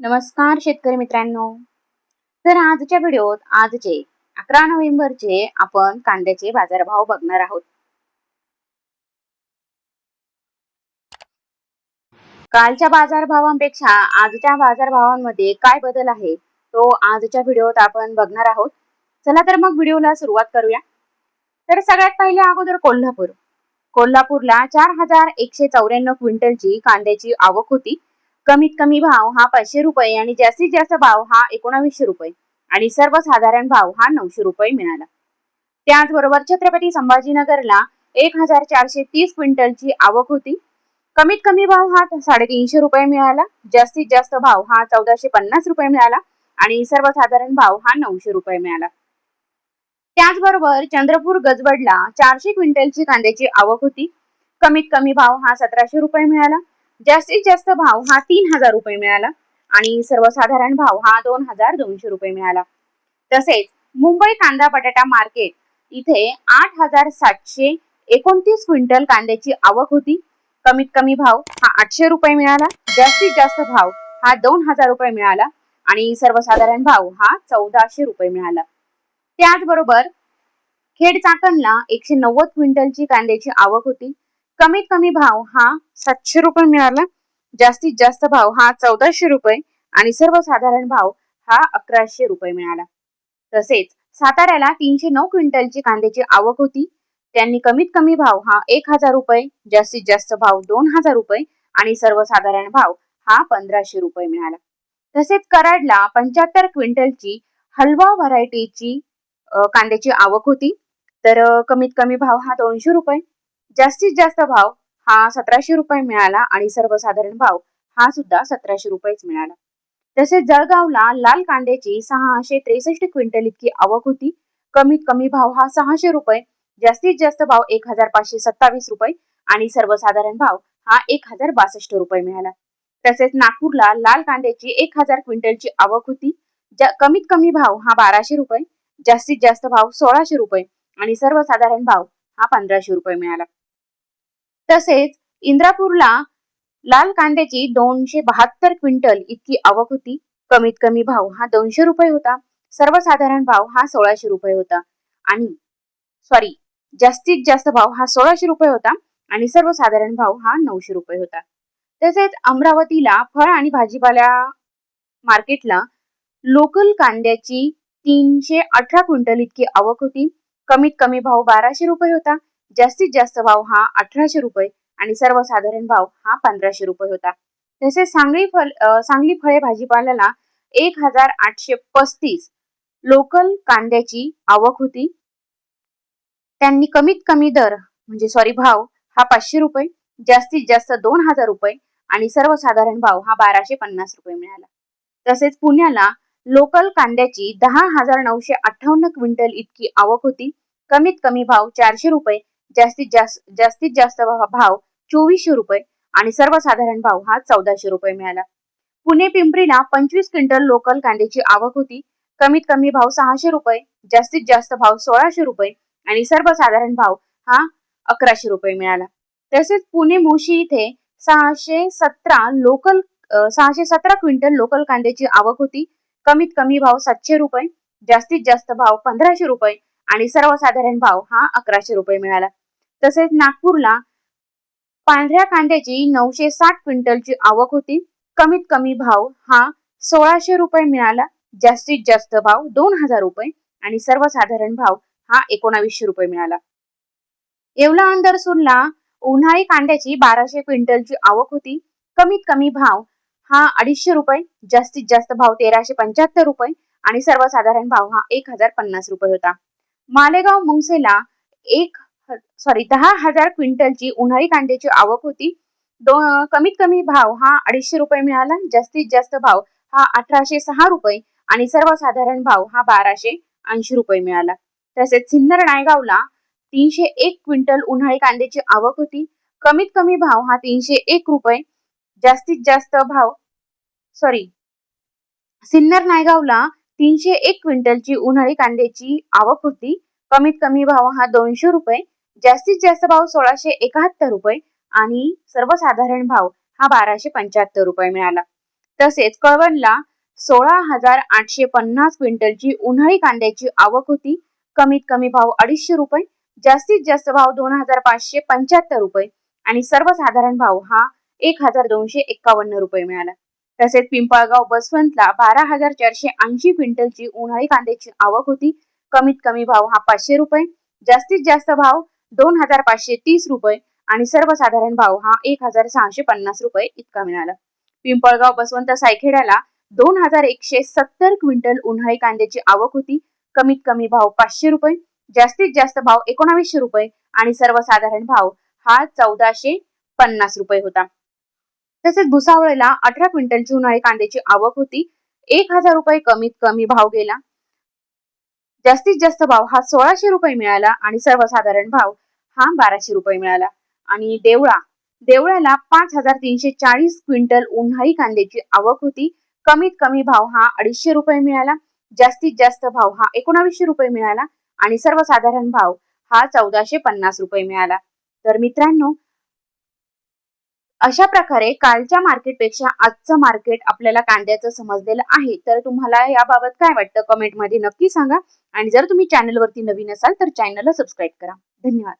नमस्कार शेतकरी मित्रांनो. तर आजच्या व्हिडिओत आजचे अकरा नोव्हेंबरचे आपण कांद्याचे बाजारभाव बघणार आहोत. कालच्या बाजारभावांपेक्षा आजच्या बाजारभावांमध्ये काय बदल आहे तो आजच्या व्हिडिओत आपण बघणार आहोत. चला तर मग व्हिडिओला सुरुवात करूया. तर सगळ्यात पहिले अगोदर कोल्हापूर. कोल्हापूरला चार हजार एकशे चौऱ्याण्णव क्विंटलची कांद्याची आवक होती. कमीत कमी भाव हा पाचशे रुपये आणि जास्तीत जास्त भाव हा एकोणावीसशे रुपये. आणि सर्वसाधारण भाव हा नऊशे रुपये मिळाला. त्याचबरोबर छत्रपती संभाजीनगरला एक हजार चारशे तीस क्विंटलची आवक होती. कमीत कमी भाव हा साडेतीनशे रुपये मिळाला. जास्तीत जास्त भाव हा चौदाशे पन्नास रुपये मिळाला. आणि सर्वसाधारण भाव हा नऊशे रुपये मिळाला. त्याचबरोबर चंद्रपूर गजबडला चारशे क्विंटलची कांद्याची आवक होती. कमीत कमी भाव हा सतराशे रुपये मिळाला. जास्तीत जास्त भाव हा तीन हजार रुपये मिळाला आणि सर्वसाधारण भाव हा दोन हजार दोनशे रुपये मिळाला. तसेच मुंबई कांदा बटाटा मार्केट इथे आठ हजार सातशे एकोणतीस क्विंटल कांद्याची आवक होती. कमीत कमी भाव हा आठशे रुपये मिळाला. जास्तीत जास्त भाव हा दोन हजार रुपये मिळाला आणि सर्वसाधारण भाव हा चौदाशे रुपये मिळाला. त्याचबरोबर खेड चाकणला एकशे नव्वद क्विंटलची कांद्याची आवक होती. कमीत कमी भाव हा सातशे रुपये मिळाला. जास्तीत जास्त भाव हा चौदाशे रुपये आणि सर्वसाधारण भाव हा अकराशे रुपये मिळाला. तसेच साताऱ्याला तीनशे नऊ क्विंटलची कांद्याची आवक होती. त्यांनी कमीत कमी भाव हा एक हजार रुपये जास्तीत जास्त भाव दोन हजार रुपये आणि सर्वसाधारण भाव हा पंधराशे रुपये मिळाला. तसेच कराडला पंच्याहत्तर क्विंटलची हलवा व्हरायटीची कांद्याची आवक होती. तर कमीत कमी भाव हा दोनशे रुपये. जास्तीत जास्त भाव हा सतराशे रुपये मिळाला आणि सर्वसाधारण भाव हा सुद्धा सतराशे रुपयेच मिळाला. तसेच जळगावला लाल कांद्याची सहाशे त्रेसष्ट क्विंटल इतकी आवक होती. कमीत कमी भाव हा सहाशे रुपये जास्तीत जास्त भाव एक हजार पाचशे सत्तावीस रुपये आणि सर्वसाधारण भाव हा एक हजार बासष्ट रुपये मिळाला. तसेच नागपूरला लाल कांद्याची एक हजार क्विंटलची आवक होती. कमीत कमी भाव हा बाराशे रुपये जास्तीत जास्त भाव सोळाशे रुपये आणि सर्वसाधारण भाव हा पंधराशे रुपये मिळाला. तसेच इंद्रापूरला लाल कांद्याची दोनशे बहात्तर क्विंटल इतकी आवक होती. कमीत कमी भाव हा दोनशे रुपये होता. सर्वसाधारण भाव हा सोळाशे रुपये होता. आणि सॉरी जास्तीत जास्त भाव हा सोळाशे रुपये होता आणि सर्वसाधारण भाव हा नऊशे रुपये होता. तसेच अमरावतीला फळ आणि भाजीपाला मार्केटला लोकल कांद्याची तीनशे अठरा क्विंटल इतकी आवक होती. कमीत कमी भाव बाराशे रुपये होता. जास्तीत जास्त भाव हा अठराशे रुपये आणि सर्वसाधारण भाव हा पंधराशे रुपये होता. तसेच सांगली फल सांगली फळे भाजीपाल्याला एक हजार आठशे पस्तीस लोकल कांद्याची आवक होती. त्यांनी कमीत कमी दर म्हणजे सॉरी भाव हा पाचशे रुपये जास्तीत जास्त दोन हजार रुपये आणि सर्वसाधारण भाव हा बाराशे पन्नास रुपये मिळाला. तसेच पुण्याला लोकल कांद्याची दहा हजार नऊशे अठ्ठावन्न क्विंटल इतकी आवक होती. कमीत कमी भाव चारशे रुपये जास्तीत जास्त जास्तीत जास्त भाव चोवीसशे रुपये आणि सर्वसाधारण भाव हा चौदाशे रुपये मिळाला. पुणे पिंपरीला पंचवीस क्विंटल लोकल कांद्याची आवक होती. कमीत कमी भाव सहाशे रुपये जास्तीत जास्त भाव सोळाशे रुपये आणि सर्वसाधारण भाव हा अकराशे रुपये मिळाला. तसेच पुणे मोशी इथे सहाशे सतरा लोकल सहाशे सतरा क्विंटल लोकल कांद्याची आवक होती. कमीत कमी भाव सातशे रुपये जास्तीत जास्त भाव पंधराशे रुपये आणि सर्वसाधारण भाव हा अकराशे रुपये मिळाला. तसेच नागपूरला पांढऱ्या कांद्याची नऊशे साठ क्विंटलची आवक होती. कमीत कमी भाव हा सोळाशे रुपये मिळाला. जास्तीत जास्त भाव दोन हजार रुपये आणि सर्वसाधारण भाव हा एकोणावीसशे रुपये मिळाला. येवला अंदरसूरला उन्हाळी कांद्याची बाराशे क्विंटलची आवक होती. कमीत कमी भाव हा अडीचशे रुपये जास्तीत जास्त भाव तेराशे पंच्याहत्तर रुपये आणि सर्वसाधारण भाव हा एक हजार पन्नास रुपये होता. मालेगाव मुंगसेला एक सॉरी दहा हजार क्विंटलची उन्हाळी कांद्याची आवक होती. दोन कमीत कमी भाव हा अडीचशे रुपये मिळाला. जास्तीत जास्त भाव हा अठराशे सहा रुपये आणि सर्वसाधारण भाव हा बाराशे ऐंशी रुपये मिळाला. तसेच सिन्नर नायगावला तीनशे एक क्विंटल उन्हाळी कांद्याची आवक होती. कमीत कमी भाव हा तीनशे एक रुपये. जास्तीत जास्त भाव सॉरी सिन्नर नायगावला तीनशे एक क्विंटलची उन्हाळी कांद्याची आवक होती. कमीत कमी भाव हा दोनशे रुपये. जास्तीत जास्त भाव सोळाशे एकाहत्तर रुपये आणि सर्वसाधारण भाव हा बाराशे पंच्याहत्तर रुपये मिळाला. तसेच कळवणला सोळा हजार आठशे पन्नास क्विंटलची उन्हाळी कांद्याची आवक होती. कमीत कमी भाव अडीचशे रुपये जास्तीत जास्त भाव दोन हजार पाचशे पंच्याहत्तर रुपये आणि सर्वसाधारण भाव हा एक हजार दोनशे एक्कावन्न रुपये मिळाला. तसेच पिंपळगाव बसवंतला बारा हजार चारशे ऐंशी क्विंटलची उन्हाळी कांद्याची आवक होती. कमीत कमी भाव हा पाचशे रुपये जास्तीत जास्त भाव दोन हजार पाचशे तीस रुपये आणि सर्वसाधारण भाव हा एक हजार सहाशे पन्नास रुपये इतका मिळाला. पिंपळगाव बसवंत सायखेड्याला दोन हजार एकशे सत्तर क्विंटल उन्हाळी कांद्याची आवक होती. कमीत कमी भाव पाचशे रुपये जास्तीत जास्त भाव एकोणावीसशे रुपये आणि सर्वसाधारण भाव हा चौदाशे पन्नास रुपये होता. तसेच भुसावळला अठरा क्विंटलची उन्हाळी कांद्याची आवक होती. एक हजार रुपये कमीत कमी भाव गेला. जास्तीत जास्त भाव हा सोळाशे रुपये मिळाला आणि सर्वसाधारण भाव हा बाराशे रुपये मिळाला. आणि देवळा देवळ्याला पाच हजार तीनशे चाळीस क्विंटल उन्हाळी कांद्याची आवक होती. कमीत कमी भाव हा अडीचशे रुपये मिळाला. जास्तीत जास्त भाव हा एकोणावीसशे रुपये मिळाला. आणि सर्वसाधारण भाव हा चौदाशे पन्नास रुपये मिळाला. तर मित्रांनो अशा प्रकारे कालच्या मार्केटपेक्षा आजचं मार्केट आपल्याला कांद्याचं समजलेलं आहे. तर तुम्हाला याबाबत काय वाटतं? कमेंटमध्ये नक्की सांगा. आणि जर तुम्ही चॅनलवरती नवीन असाल तर चॅनलला सबस्क्राईब करा. धन्यवाद.